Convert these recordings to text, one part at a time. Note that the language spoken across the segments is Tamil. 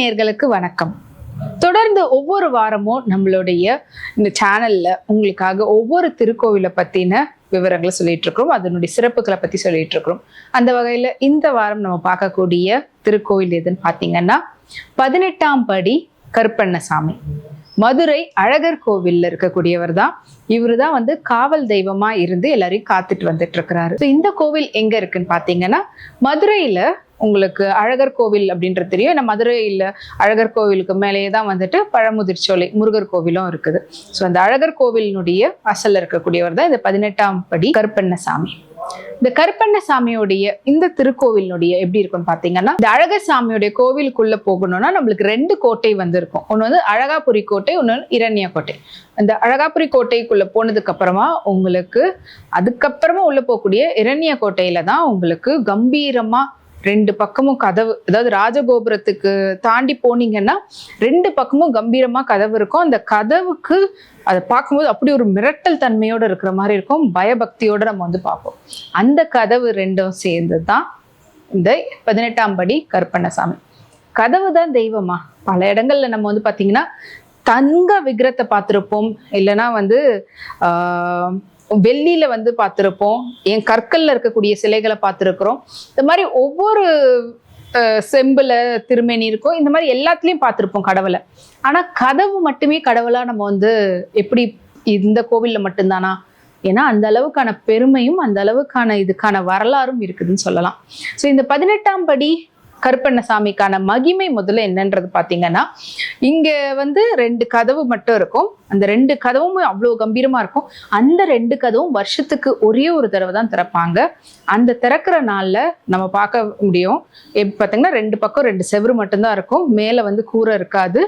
நேர்களுக்கு வணக்கம். தொடர்ந்து ஒவ்வொரு வாரமும் நம்மளுடைய இந்த சேனல்ல உங்களுக்காக ஒவ்வொரு திருக்கோவிலை பத்தின விவரங்களை சொல்லிட்டு இருக்கிறோம் அதனுடைய சிறப்புகளை பத்தி சொல்லிட்டு இருக்கிறோம் அந்த வகையில இந்த வாரம் நம்ம பார்க்கக்கூடிய திருக்கோவில் எதுன்னு பார்த்தீங்கன்னா பதினெட்டாம் படி கருப்பண்ணசாமி. மதுரை அழகர் கோவில்ல இருக்கக்கூடியவர் தான். இவரு தான் வந்து காவல் தெய்வமா இருந்து எல்லாரையும் காத்துட்டு வந்துட்டு இருக்கிறாரு. இந்த கோவில் எங்க இருக்குன்னு பாத்தீங்கன்னா மதுரையில உங்களுக்கு அழகர் கோவில் அப்படின்றது தெரியும். ஏன்னா மதுரையில் அழகர் கோவிலுக்கு மேலேயே தான் வந்துட்டு பழமுதிர்ச்சோலை முருகர் கோவிலும் இருக்குது. ஸோ அந்த அழகர் கோவிலினுடைய அசல்ல இருக்கக்கூடியவர் தான் இந்த பதினெட்டாம் படி கருப்பண்ணசாமி. இந்த கருப்பண்ணசாமியோடைய இந்த திருக்கோவிலினுடைய எப்படி இருக்கும்னு பார்த்தீங்கன்னா இந்த அழகர் சாமியுடைய கோவிலுக்குள்ள போகணும்னா நம்மளுக்கு ரெண்டு கோட்டை வந்து இருக்கும் ஒன்று வந்து அழகாபுரி கோட்டை ஒன்று இரண்யா கோட்டை. அந்த அழகாபுரி கோட்டைக்குள்ள போனதுக்கு அப்புறமா உங்களுக்கு அதுக்கப்புறமா உள்ள போகக்கூடிய இரண்யா கோட்டையில தான் உங்களுக்கு கம்பீரமாக ரெண்டு பக்கமும் கதவு அதாவது ராஜகோபுரத்துக்கு தாண்டி போனீங்கன்னா ரெண்டு பக்கமும் கம்பீரமா கதவு இருக்கும். அந்த கதவுக்கு அதை பார்க்கும்போது அப்படி ஒரு மிரட்டல் தன்மையோட இருக்கிற மாதிரி இருக்கும். பயபக்தியோட நம்ம வந்து பார்ப்போம். அந்த கதவு ரெண்டும் சேர்ந்து தான் இந்த பதினெட்டாம் படி கருப்பண்ணசாமி கதவு தான் தெய்வமா? பல இடங்கள்ல நம்ம வந்து பாத்தீங்கன்னா தங்க விக்கிரத்தை பார்த்துருப்போம். இல்லைன்னா வந்து ஆஹ், வெள்ளியில வந்து பார்த்துருப்போம். என் கற்களில் இருக்கக்கூடிய சிலைகளை பார்த்துருக்குறோம். இந்த மாதிரி ஒவ்வொரு செம்பில் செம்புல திருமேனி இருக்கும். இந்த மாதிரி எல்லாத்துலேயும் பார்த்துருப்போம் கடவுளை. ஆனால் கதவு மட்டுமே கடவுளாக நம்ம வந்து எப்படி இந்த கோவிலில் மட்டும்தானா? ஏன்னா அந்த அளவுக்கான பெருமையும் அந்த அளவுக்கான இதுக்கான வரலாறும் இருக்குதுன்னு சொல்லலாம். ஸோ இந்த பதினெட்டாம் படி கருப்பண்ணசாமிக்கான மகிமை முதல்ல என்னன்றது பார்த்தீங்கன்னா இங்கே வந்து ரெண்டு கதவு மட்டும் இருக்கும். அந்த ரெண்டு கதவும் அவ்வளோ கம்பீரமாக இருக்கும். அந்த ரெண்டு கதவும் வருஷத்துக்கு ஒரே ஒரு தடவை தான் திறப்பாங்க. அந்த திறக்கிற நாளில் நம்ம பார்க்க முடியும். எப்படி பார்த்தீங்கன்னா ரெண்டு பக்கம் ரெண்டு செவுரு மட்டும்தான் இருக்கும். மேலே வந்து கூரை இருக்காது.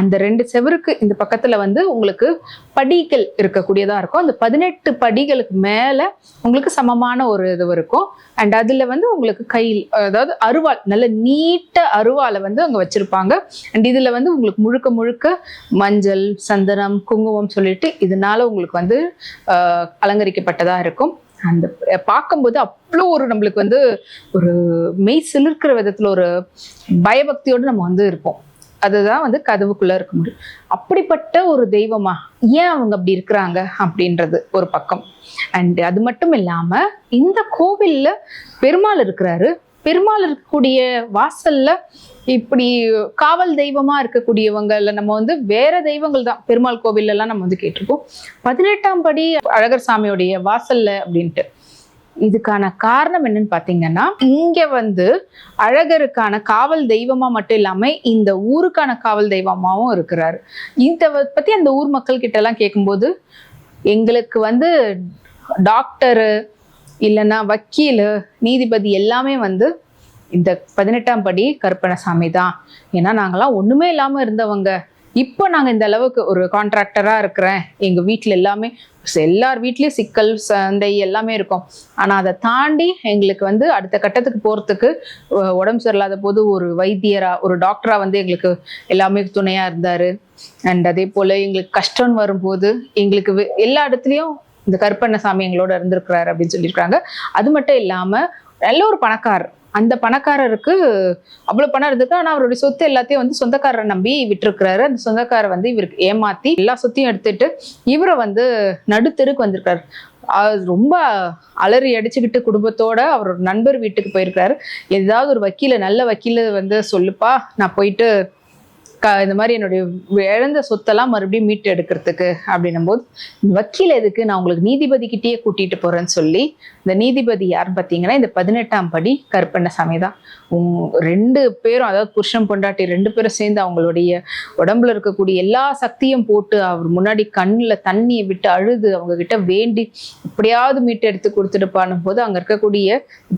அந்த ரெண்டு செவருக்கு இந்த பக்கத்தில் வந்து உங்களுக்கு படிகள் இருக்கக்கூடியதாக இருக்கும். அந்த பதினெட்டு படிகளுக்கு மேலே உங்களுக்கு சமமான ஒரு இது இருக்கும். அண்ட் அதில் வந்து உங்களுக்கு கையில் அதாவது அருவாள் நல்ல நீட்ட அருவாளை வந்து அங்கே வச்சுருப்பாங்க. அண்ட் இதில் வந்து உங்களுக்கு முழுக்க முழுக்க மஞ்சள் சந்தனம் குங்குமம் சொல்லிட்டு இதனால உங்களுக்கு வந்து அலங்கரிக்கப்பட்டதாக அலங்கரிக்கப்பட்டதா இருக்கும். அந்த பார்க்கும்போது அவ்வளோ ஒரு நம்மளுக்கு வந்து ஒரு மெய் சிலிர்க்கிற விதத்துல ஒரு பயபக்தியோடு நம்ம வந்து இருப்போம். அதுதான் வந்து கதவுக்குள்ள இருக்க முடியும். அப்படிப்பட்ட ஒரு தெய்வமா ஏன் அவங்க அப்படி இருக்கிறாங்க அப்படின்றது ஒரு பக்கம். அண்ட் அது மட்டும் இல்லாம இந்த கோவில்ல பெருமாள் இருக்கிறாரு. பெருமாள் இருக்கக்கூடிய வாசல்ல இப்படி காவல் தெய்வமா இருக்கக்கூடியவங்கல நம்ம வந்து வேற தெய்வங்கள் தான். பெருமாள் கோவில் எல்லாம் நம்ம வந்து கேட்டிருக்கோம். பதினெட்டாம் படி அழகர் சாமியோடைய வாசல்ல அப்படின்ட்டு. இதுக்கான காரணம் என்னன்னு பாத்தீங்கன்னா இங்க வந்து அழகருக்கான காவல் தெய்வமா மட்டும் இல்லாம இந்த ஊருக்கான காவல் தெய்வமாவும் இருக்கிறாரு. இந்த பத்தி அந்த ஊர் மக்கள் கிட்ட எல்லாம் கேட்கும்போது எங்களுக்கு வந்து டாக்டரு இல்லைன்னா வக்கீல் நீதிபதி எல்லாமே வந்து இந்த பதினெட்டாம் படி கருப்பணசாமி தான் ஏன்னா நாங்களாம் ஒன்றுமே இல்லாமல் இருந்தவங்க. இப்போ நாங்கள் இந்த அளவுக்கு ஒரு கான்ட்ராக்டராக இருக்கிறேன். எங்கள் வீட்டில் எல்லாமே எல்லார் வீட்லேயும் சிக்கல் சந்தை எல்லாமே இருக்கும். ஆனால் அதை தாண்டி எங்களுக்கு வந்து அடுத்த கட்டத்துக்கு போகிறதுக்கு உடம்பு சரியில்லாத போது ஒரு வைத்தியராக ஒரு டாக்டராக வந்து எங்களுக்கு எல்லாமே துணையாக இருந்தார். அண்ட் அதே போல் எங்களுக்கு கஷ்டம்னு வரும்போது எங்களுக்கு எல்லா இடத்துலையும் இந்த கருப்பண்ணசாமி எங்களோட இருந்திருக்கிறாரு அப்படின்னு சொல்லியிருக்காங்க அது மட்டும் இல்லாமல் நல்ல ஒரு பணக்காரர். அந்த பணக்காரருக்கு அவ்வளவு பணம் இருந்திருக்கு. ஆனா அவருடைய சொத்து எல்லாத்தையும் வந்து சொந்தக்காரரை நம்பி விட்டிருக்கிறாரு. அந்த சொந்தக்காரர் வந்து இவருக்கு ஏமாத்தி எல்லா சொத்தையும் எடுத்துட்டு இவரை வந்து நடுத்தெருக்கு வந்திருக்காரு. ரொம்ப அலறி அடிச்சுக்கிட்டு குடும்பத்தோட அவர் நண்பர் வீட்டுக்கு போயிருக்காரு ஏதாவது ஒரு வக்கீல நல்ல வக்கீல வந்து சொல்லுப்பா நான் போயிட்டு க இந்த மாதிரி என்னுடைய இழந்த சொத்தெல்லாம் மறுபடியும் மீட்டு எடுக்கிறதுக்கு அப்படின்னும் போது வக்கீல் எதுக்கு? நான் உங்களுக்கு நீதிபதி கிட்டேயே கூட்டிட்டு போறேன்னு சொல்லி இந்த நீதிபதி யார் பார்த்தீங்கன்னா இந்த பதினெட்டாம் படி கருப்பண்ணசாமி தான். உங் ரெண்டு பேரும் அதாவது புருஷன் பொண்டாட்டி ரெண்டு பேரும் சேர்ந்து அவங்களுடைய உடம்புல இருக்கக்கூடிய எல்லா சக்தியும் போட்டு அவர் முன்னாடி கண்ணில் தண்ணியை விட்டு அழுது அவங்க கிட்ட வேண்டி எப்படியாவது மீட்டு எடுத்து கொடுத்துட்டுப்பானும் போது அங்கே இருக்கக்கூடிய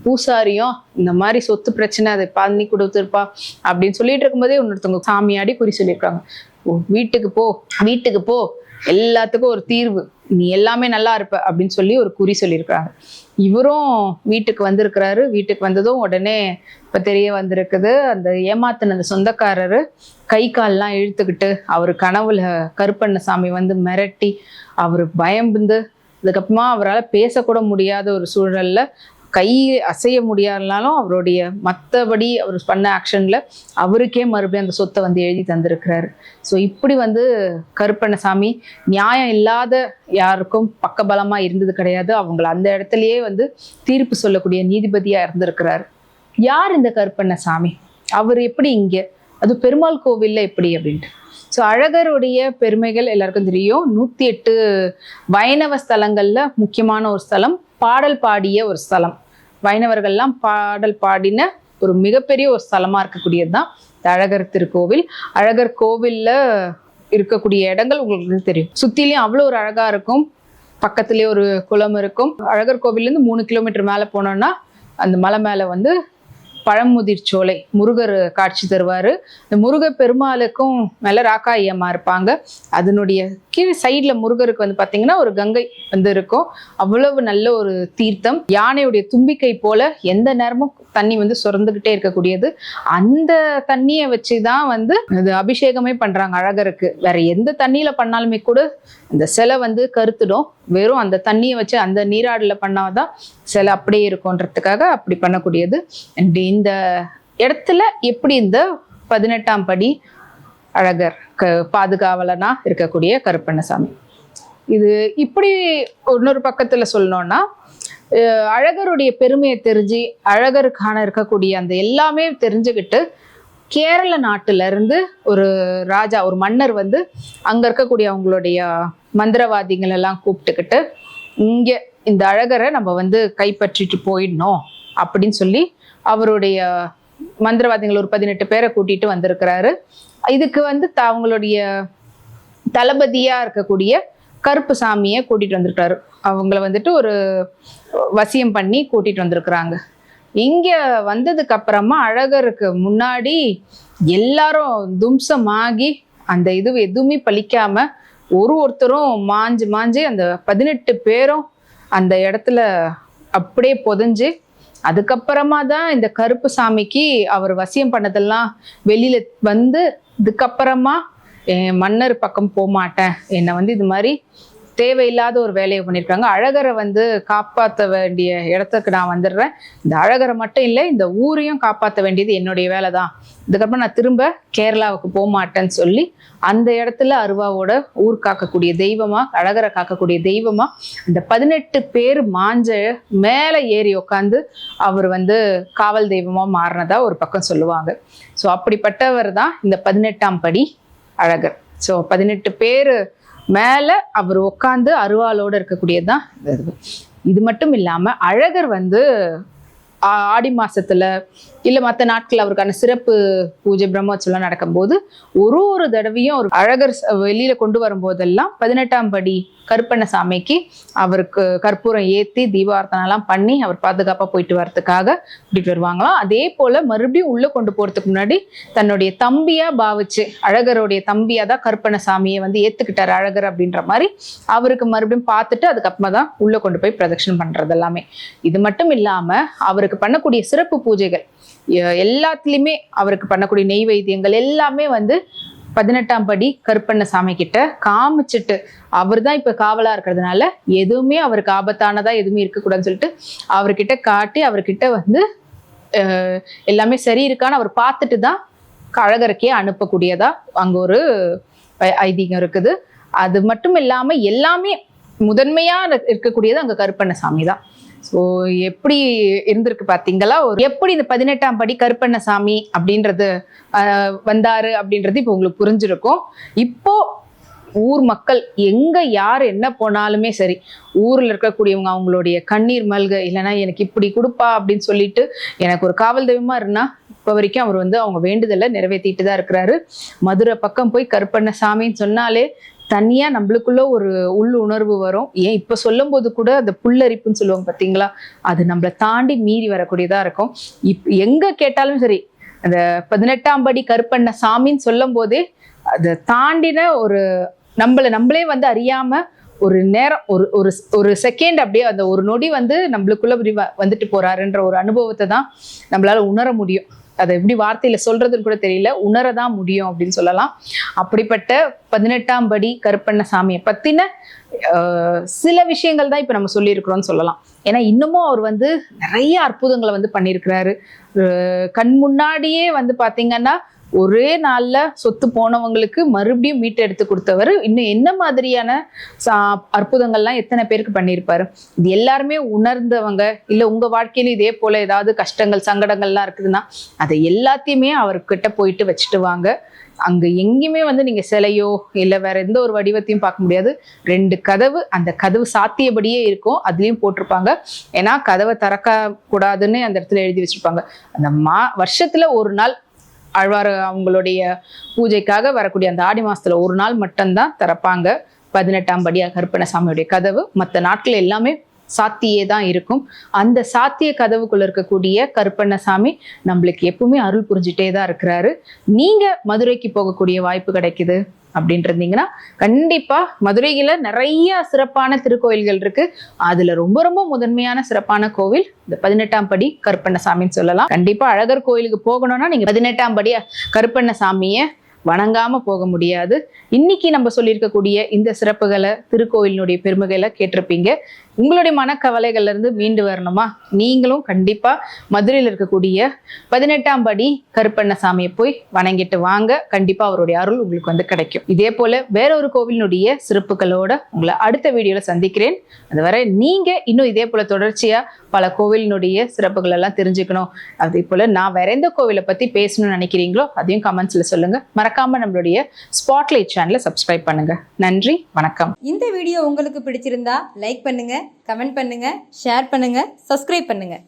பூசாரியும் இந்த மாதிரி சொத்து பிரச்சனை அதை பண்ணி கொடுத்துருப்பா அப்படின்னு சொல்லிட்டு இருக்கும்போதே இன்னொருத்தவங்க சாமியாடி குறி சொல்லியிருக்காங்க. ஓ வீட்டுக்கு போ வீட்டுக்கு போ. எல்லாத்துக்கும் ஒரு தீர்வு. நீ எல்லாமே நல்லா இருப்ப அப்படின்னு சொல்லி ஒரு குறி சொல்லியிருக்காங்க. இவரும் வீட்டுக்கு வந்திருக்கிறாரு. வீட்டுக்கு வந்ததும் உடனே இப்போ தெரிய வந்திருக்குது அந்த ஏமாத்தின அந்த சொந்தக்காரரு கை கால்லாம் இழுத்துக்கிட்டு அவர் கனவுல கருப்பண்ணசாமி வந்து மிரட்டி அவர் பயம்புந்து அதுக்கப்புறமா அவரால் பேசக்கூட முடியாத ஒரு சூழல்ல கை அசைய முடியாதனாலும் அவருடைய மற்றபடி அவர் பண்ண ஆக்ஷனில் அவருக்கே மறுபடியும் அந்த சொத்தை வந்து எழுதி தந்திருக்கிறாரு. ஸோ இப்படி வந்து கருப்பண்ணசாமி நியாயம் இல்லாத யாருக்கும் பக்கபலமாக இருந்தது கிடையாது. அவங்கள அந்த இடத்துலையே வந்து தீர்ப்பு சொல்லக்கூடிய நீதிபதியாக இருந்திருக்கிறார். யார் இந்த கருப்பண்ணசாமி? அவர் எப்படி இங்கே? அது பெருமாள் கோவிலில் எப்படி அப்படின்ட்டு. ஸோ அழகருடைய பெருமைகள் எல்லாருக்கும் தெரியும். நூற்றி எட்டு வைணவ ஸ்தலங்களில் முக்கியமான ஒரு ஸ்தலம் பாடல் பாடிய ஒரு ஸ்தலம். வைணவர்கள்லாம் பாடல் பாடின ஒரு மிகப்பெரிய ஒரு ஸ்தலமாக இருக்கக்கூடியது தான் இந்த அழகர் திருக்கோவில். அழகர் கோவிலில் இருக்கக்கூடிய இடங்கள் உங்களுக்கு தெரியும். சுற்றிலையும் அவ்வளோ ஒரு அழகாக இருக்கும். பக்கத்துலேயே ஒரு குளம் இருக்கும். அழகர் கோவிலேருந்து மூணு கிலோமீட்டர் மேலே போனோன்னா அந்த மலை மேலே வந்து பழமுதிர் சோலை முருகர் காட்சி தருவார். இந்த முருகர் பெருமாளுக்கும் மேலே ராக்காயம்மா இருப்பாங்க. அதனுடைய கீழ் சைடில் முருகருக்கு வந்து பார்த்தீங்கன்னா ஒரு கங்கை வந்து இருக்கும். அவ்வளவு நல்ல ஒரு தீர்த்தம். யானையுடைய தும்பிக்கை போல எந்த நேரமும் தண்ணி வந்து சுரந்துக்கிட்டே இருக்கக்கூடியது. அந்த தண்ணியை வச்சு தான் வந்து இது அபிஷேகமே பண்ணுறாங்க அழகருக்கு. வேற எந்த தண்ணியில் பண்ணாலுமே கூட இந்த சிலை வந்து கருத்துடும். வெறும் அந்த தண்ணியை வச்சு அந்த நீராடலில் பண்ணாதான் சிலை அப்படியே இருக்கும்ன்றதுக்காக அப்படி பண்ணக்கூடியது. அண்ட் இந்த இடத்துல எப்படி இந்த பதினெட்டாம் படி அழகர் க பாதுகாவலனா இருக்கக்கூடிய கருப்பண்ணசாமி. இது இப்படி இன்னொரு பக்கத்துல சொல்லணும்னா அழகருடைய பெருமையை தெரிஞ்சு அழகருக்கான இருக்கக்கூடிய அந்த எல்லாமே தெரிஞ்சுக்கிட்டு கேரள நாட்டுல இருந்து ஒரு ராஜா ஒரு மன்னர் வந்து அங்க இருக்கக்கூடிய அவங்களுடைய மந்திரவாதிகள் எல்லாம் கூப்பிட்டுக்கிட்டு இங்கே இந்த அழகரை நம்ம வந்து கைப்பற்றிட்டு போயிடணும் அப்படின்னு சொல்லி அவருடைய மந்திரவாதிகள் ஒரு பதினெட்டு பேரை கூட்டிட்டு வந்திருக்கிறாரு. இதுக்கு வந்து த- அவங்களுடைய தளபதியா இருக்கக்கூடிய கருப்பு சாமியை கூட்டிட்டு வந்திருக்காரு அவங்கள வந்துட்டு ஒரு வசியம் பண்ணி கூட்டிட்டு வந்திருக்கிறாங்க. இங்க வந்ததுக்கு அப்புறமா அழகருக்கு முன்னாடி எல்லாரும் தும்சமாகி அந்த இது எதுவுமே பழிக்காம ஒரு ஒருத்தரும் மாஞ்சு மாஞ்சு அந்த பதினெட்டு பேரும் அந்த இடத்துல அப்படியே புதஞ்சு அதுக்கப்புறமா தான் இந்த கருப்பு சாமிக்கு அவர் வசியம் பண்ணதெல்லாம் வெளியில வந்து இதுக்கப்புறமா என் மன்னர் பக்கம் போக மாட்டேன் என்னை வந்து இது மாதிரி தேவையில்லாத ஒரு வேலையை பண்ணியிருக்காங்க அழகரை வந்து காப்பாற்ற வேண்டிய இடத்துக்கு நான் வந்துடுறேன். இந்த அழகரை மட்டும் இல்லை இந்த ஊரையும் காப்பாற்ற வேண்டியது என்னுடைய வேலை தான் இதுக்கப்புறம் நான் திரும்ப கேரளாவுக்கு போக மாட்டேன்னு சொல்லி அந்த இடத்துல அருவாவோட ஊர் காக்கக்கூடிய தெய்வமா அழகரை காக்கக்கூடிய தெய்வமா அந்த பதினெட்டு பேர் மாஞ்ச மேலே ஏறி உட்காந்து அவர் வந்து காவல் தெய்வமா மாறினதா ஒரு பக்கம் சொல்லுவாங்க. ஸோ அப்படிப்பட்டவர் தான் இந்த பதினெட்டாம் படி அழகர். ஸோ பதினெட்டு பேர் மேலே அவர் உட்காந்து அருவாளோடு இருக்கக்கூடியது தான் இது. இது மட்டும் இல்லாமல் அழகர் வந்து ஆடி மாசத்துல இல்லை மற்ற நாட்கள் அவருக்கான சிறப்பு பூஜை பிரம்மோற்சவம் நடக்கும்போது ஒரு ஒரு தடவையும் ஒரு அழகர் வெளியில் வெளியில கொண்டு வரும்போதெல்லாம் பதினெட்டாம் படி கருப்பண்ணசாமிக்கு அவருக்கு கற்பூரம் ஏற்றி தீபார்த்தனைலாம் பண்ணி அவர் பாதுகாப்பாக போயிட்டு வரதுக்காக கூட்டிட்டு வருவாங்களாம். அதே போல் மறுபடியும் உள்ளே கொண்டு போகிறதுக்கு முன்னாடி தன்னுடைய தம்பியாக பாவிச்சு அழகருடைய தம்பியாக தான் கருப்பண்ணசாமியை வந்து ஏற்றுக்கிட்டார் அழகர் அப்படின்ற மாதிரி அவருக்கு மறுபடியும் பார்த்துட்டு அதுக்கப்புறமா தான் உள்ளே கொண்டு போய் பிரதட்சணம் பண்ணுறது எல்லாமே. இது மட்டும் இல்லாமல் அவருக்கு பண்ணக்கூடிய சிறப்பு பூஜைகள் எல்லாத்துலேயுமே அவருக்கு பண்ணக்கூடிய நெய்வேத்தியங்கள் எல்லாமே வந்து பதினெட்டாம் படி கருப்பண்ண சாமி கிட்ட காமிச்சிட்டு அவர் தான் இப்போ காவலாக இருக்கிறதுனால எதுவுமே அவருக்கு ஆபத்தானதாக எதுவுமே இருக்கக்கூடாதுன்னு சொல்லிட்டு அவர்கிட்ட காட்டி அவர்கிட்ட வந்து எல்லாமே சரி இருக்கான்னு அவர் பார்த்துட்டு தான் அழகருக்கே அனுப்பக்கூடியதா அங்கே ஒரு ஐதீகம் இருக்குது. அது மட்டும் இல்லாமல் எல்லாமே முதன்மையாக இருக்கக்கூடியது அங்க கருப்பண்ணசாமி தான். ஸோ எப்படி இருந்திருக்கு பார்த்தீங்களா? ஒரு எப்படி இந்த பதினெட்டாம் படி கருப்பண்ணசாமி அப்படின்றது வந்தாரு அப்படின்றது இப்போ உங்களுக்கு புரிஞ்சிருக்கும். இப்போ ஊர் மக்கள் எங்க யார் என்ன போனாலுமே சரி ஊர்ல இருக்கக்கூடியவங்க அவங்களுடைய கண்ணீர் மல்க இல்லைன்னா எனக்கு இப்படி கொடுப்பா அப்படின்னு சொல்லிட்டு எனக்கு ஒரு காவல் தெய்வமா இருந்தா இப்போ வரைக்கும் அவர் வந்து அவங்க வேண்டுதலை நிறைவேற்றிட்டு தான் இருக்கிறாரு. மதுரை பக்கம் போய் கருப்பண்ணசாமின்னு சொன்னாலே தனியாக நம்மளுக்குள்ள ஒரு உள் உணர்வு வரும். ஏன் இப்போ சொல்லும் போது கூட அந்த புல்லரிப்புன்னு சொல்லுவாங்க பார்த்தீங்களா அது நம்மளை தாண்டி மீறி வரக்கூடியதாக இருக்கும். இப் எங்கே கேட்டாலும் சரி அந்த பதினெட்டாம் படி கருப்பண்ண சாமின்னு சொல்லும் போதே அதை தாண்டின ஒரு நம்மளை நம்மளே வந்து அறியாமல் ஒரு நேரம் ஒரு ஒரு ஒரு செகண்ட் அப்படியே அந்த ஒரு நொடி வந்து நம்மளுக்குள்ள வந்துட்டு போறாருன்ற ஒரு அனுபவத்தை தான் நம்மளால உணர முடியும். அதை எப்படி வார்த்தையில சொல்றதுன்னு கூட தெரியல. உணரதான் முடியும் அப்படின்னு சொல்லலாம். அப்படிப்பட்ட பதினெட்டாம் படி கருப்பண்ணசாமியை பத்தின சில விஷயங்கள் தான் இப்ப நம்ம சொல்லியிருக்கிறோம்னு சொல்லலாம். ஏன்னா இன்னமும் அவர் வந்து நிறைய அற்புதங்களை வந்து பண்ணியிருக்கிறாரு. கண் முன்னாடியே வந்து பாத்தீங்கன்னா ஒரே நாளில் சொத்து போனவங்களுக்கு மறுபடியும் மீட்டு எடுத்து கொடுத்தவர். இன்னும் என்ன மாதிரியான சா- அற்புதங்கள்லாம் எத்தனை பேருக்கு பண்ணியிருப்பாரு? இது எல்லாருமே உணர்ந்தவங்க. இல்லை உங்கள் வாழ்க்கையில இதே போல் ஏதாவது கஷ்டங்கள் சங்கடங்கள்லாம் இருக்குதுன்னா அதை எல்லாத்தையுமே அவர்கிட்ட போயிட்டு வச்சுட்டு வாங்க. அங்கே எங்கேயுமே வந்து நீங்கள் சிலையோ இல்லை வேற எந்த ஒரு வடிவத்தையும் பார்க்க முடியாது. ரெண்டு கதவு அந்த கதவு சாத்தியபடியே இருக்கும். அதுலேயும் போட்டிருப்பாங்க. ஏன்னா கதவை திறக்க கூடாதுன்னு அந்த இடத்துல எழுதி வச்சிருப்பாங்க. அந்த மா வருஷத்தில் ஒரு நாள் ஆழ்வார் அவங்களுடைய பூஜைக்காக வரக்கூடிய அந்த ஆடி மாசத்துல ஒரு நாள் மட்டும்தான் திறப்பாங்க. பதினெட்டாம் படியா கருப்பணசாமியுடைய கதவு. மற்ற நாட்கள் எல்லாமே சாத்தியே தான் இருக்கும். அந்த சாத்திய கதவுக்குள்ள இருக்கக்கூடிய கருப்பண்ணசாமி நம்மளுக்கு எப்பவுமே அருள் புரிஞ்சுட்டே தான் இருக்கிறாரு. நீங்க மதுரைக்கு போகக்கூடிய வாய்ப்பு கிடைக்குது? அப்படின்றீங்கன்னா இருந்தீங்கன்னா கண்டிப்பா மதுரையில நிறைய சிறப்பான திருக்கோயில்கள் இருக்கு. அதுல ரொம்ப ரொம்ப முதன்மையான சிறப்பான கோவில் இந்த பதினெட்டாம் படி கருப்பண்ணசாமின்னு சொல்லலாம். கண்டிப்பா அழகர் கோயிலுக்கு போகணும்னா நீங்க பதினெட்டாம் படி கருப்பண்ணசாமிய வணங்காம போக முடியாது. இன்னைக்கு நம்ம சொல்லியிருக்கக்கூடிய இந்த சிறப்புகளை திருக்கோயிலினுடைய பெருமைகளை கேட்டிருப்பீங்க. உங்களுடைய மனக்கவலைகள்ல இருந்து மீண்டு வரணுமா? நீங்களும் கண்டிப்பா மதுரையில் இருக்கக்கூடிய பதினெட்டாம் படி கருப்பண்ணசாமியை போய் வணங்கிட்டு வாங்க. கண்டிப்பா அவருடைய அருள் உங்களுக்கு வந்து கிடைக்கும். இதே போல வேற ஒரு கோவிலினுடைய சிறப்புகளோட உங்களை அடுத்த வீடியோல சந்திக்கிறேன். அதுவரை நீங்க இன்னும் இதே போல தொடர்ச்சியா பல கோவிலினுடைய சிறப்புகள் எல்லாம் தெரிஞ்சுக்கணும். அதே போல நான் வேற எந்த கோவிலை பத்தி பேசணும்னு நினைக்கிறீங்களோ அதையும் கமெண்ட்ஸ்ல சொல்லுங்க. மறக்காம நம்மளுடைய ஸ்பாட்லைட் சேனலை சப்ஸ்கிரைப் பண்ணுங்க. நன்றி வணக்கம். இந்த வீடியோ உங்களுக்கு பிடிச்சிருந்தா லைக் பண்ணுங்க. கமெண்ட் பண்ணுங்கள் ஷேர் பண்ணுங்கள் சப்ஸ்கிரைப் பண்ணுங்கள்